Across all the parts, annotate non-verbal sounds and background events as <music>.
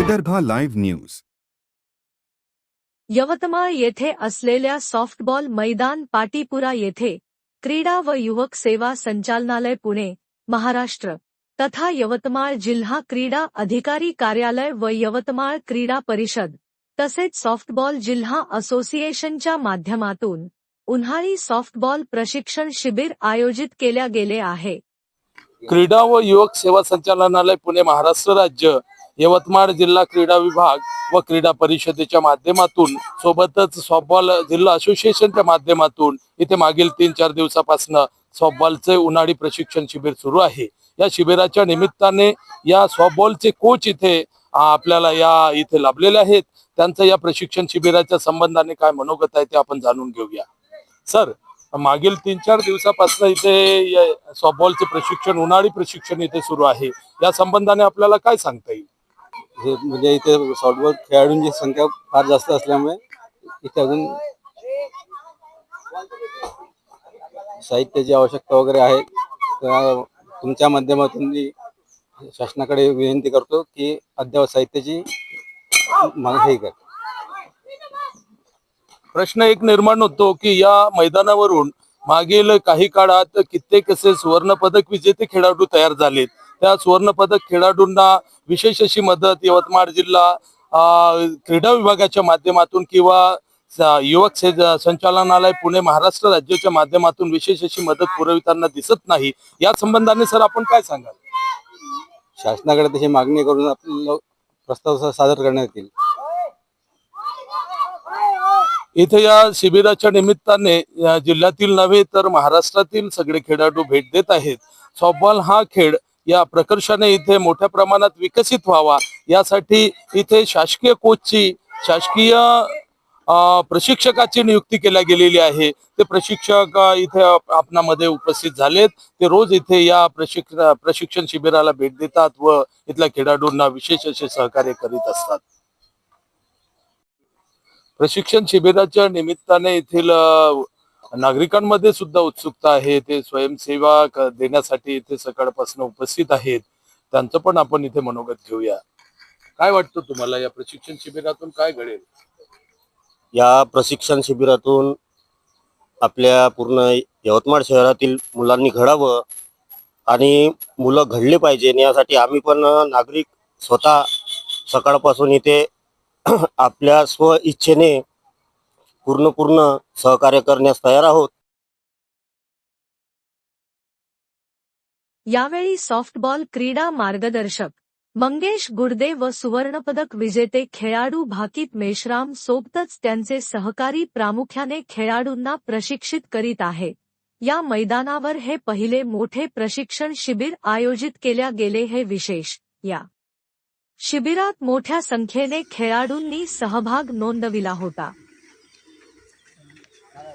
Vidarbha live news. Yavatmal येथे असलेल्या softball मैदान पाटीपुरा येथे क्रीडा व युवक सेवा संचालनालय पुणे महाराष्ट्र तथा यवतमाळ जिल्हा क्रीडा अधिकारी कार्यालय व यवतमाळ क्रीडा परिषद तसेच सॉफ्टबॉल जिल्हा असोसिएशनच्या माध्यमातून उन्हाळी सॉफ्टबॉल प्रशिक्षण शिबिर आयोजित केल्या गेले आहे. क्रीडा व युवक सेवा संचालनालय पुणे महाराष्ट्र राज्य यवतमाळ जिल्हा क्रीडा विभाग व क्रीडा परिषदेच्या माध्यमातून सोबतच सॉफ्टबॉल जिल्हा असोसिएशनच्या माध्यमातून इथे मागील तीन चार दिवसापासून सॉफ्टबॉलचे उन्हाळी प्रशिक्षण शिबिर सुरू आहे. या शिबिराच्या निमित्ताने या सॉफ्टबॉलचे कोच इथे आपल्याला या इथे लाभलेले आहेत. त्यांचं या प्रशिक्षण शिबिराच्या संबंधाने काय मनोगत आहे ते आपण जाणून घेऊया. सर मागील तीन चार दिवसापासून इथे सॉफ्टबॉलचे प्रशिक्षण उन्हाळी प्रशिक्षण इथे सुरू आहे. या संबंधाने आपल्याला काय सांगता येईल? हे म्हणजे इथे सॉफ्टबॉल खेळाडूंची संख्या फार जास्त असल्यामुळे इथे अजून साहित्याची आवश्यकता वगैरे आहे. तर तुमच्या माध्यमातून मी शासनाकडे विनंती करतो की अद्यावत साहित्याची माग हे कर. प्रश्न एक निर्माण होतो की या मैदानावरून मागील काही काळात कित्येक असे सुवर्ण पदक विजेते खेळाडू तयार झालेत. त्या सुवर्ण पदक खेळाडूंना विशेष अशी मदत यवतमाळ जिल्हा क्रीडा विभागाच्या माध्यमातून किंवा युवक संचालनालय पुणे महाराष्ट्र राज्याच्या माध्यमातून विशेष अशी मदत पुरविताना दिसत नाही. या संबंधाने सर आपण काय सांगाल? शासनाकडे तशी मागणी करून आपल्याला प्रस्ताव सादर करण्यात येईल. इथे या शिबिराच्या निमित्ताने जिल्ह्यातील नव्हे तर महाराष्ट्रातील सगळे खेळाडू भेट देत आहेत. सॉफ्टबॉल हा खेळ या प्रकर्षाने इथे मोठ्या प्रमाणात विकसित व्हावा. यासाठी इथे शासकीय कोचची शासकीय प्रशिक्षकाची नियुक्ती केल्या गेलेली आहे. ते प्रशिक्षक इथे आपणामध्ये उपस्थित झालेत. ते रोज इथे या प्रशिक्ष प्रशिक्षण शिबिराला भेट देतात व इथल्या खेळाडूंना विशेष असे सहकार्य करीत असतात. प्रशिक्षण शिबिराच्या निमित्ताने येथील नागरिकांमध्ये सुद्धा उत्सुकता आहे ते स्वयंसेवा देण्यासाठी इथे सकाळपासून उपस्थित आहेत. त्यांचं पण आपण इथे मनोगत घेऊया. काय वाटतं तुम्हाला? या प्रशिक्षण शिबिरातून काय घडेल? या प्रशिक्षण शिबिरातून आपल्या पूर्ण यवतमाळ शहरातील मुलांनी घडावं आणि मुलं घडले पाहिजे. यासाठी आम्ही पण नागरिक स्वतः सकाळपासून इथे <clears throat> आपल्या स्व इच्छेने पूर्ण पूर्ण सहकार्य करण्यास तयार आहोत. यावेळी सॉफ्टबॉल क्रीडा मार्गदर्शक मंगेश गुर्दे व सुवर्णपदक विजेते खेळाडू भाकीत मेश्राम सोबतच त्यांचे सहकारी प्रामुख्याने खेळाडूंना प्रशिक्षित करीत आहे. या मैदानावर हे पहिले मोठे प्रशिक्षण शिबिर आयोजित केल्या गेले हे विशेष. या शिबिरात मोठ्या संख्येने खेळाडूंनी सहभाग नोंदविला होता. দাদা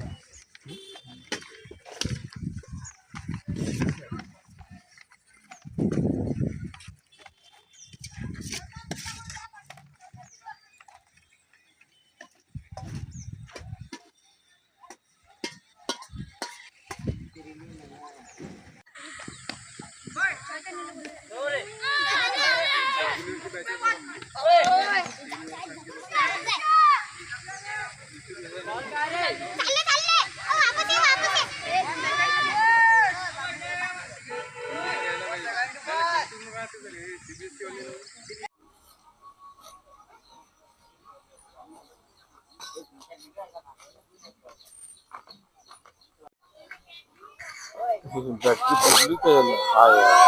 बैटरी बदली तो हाँ यार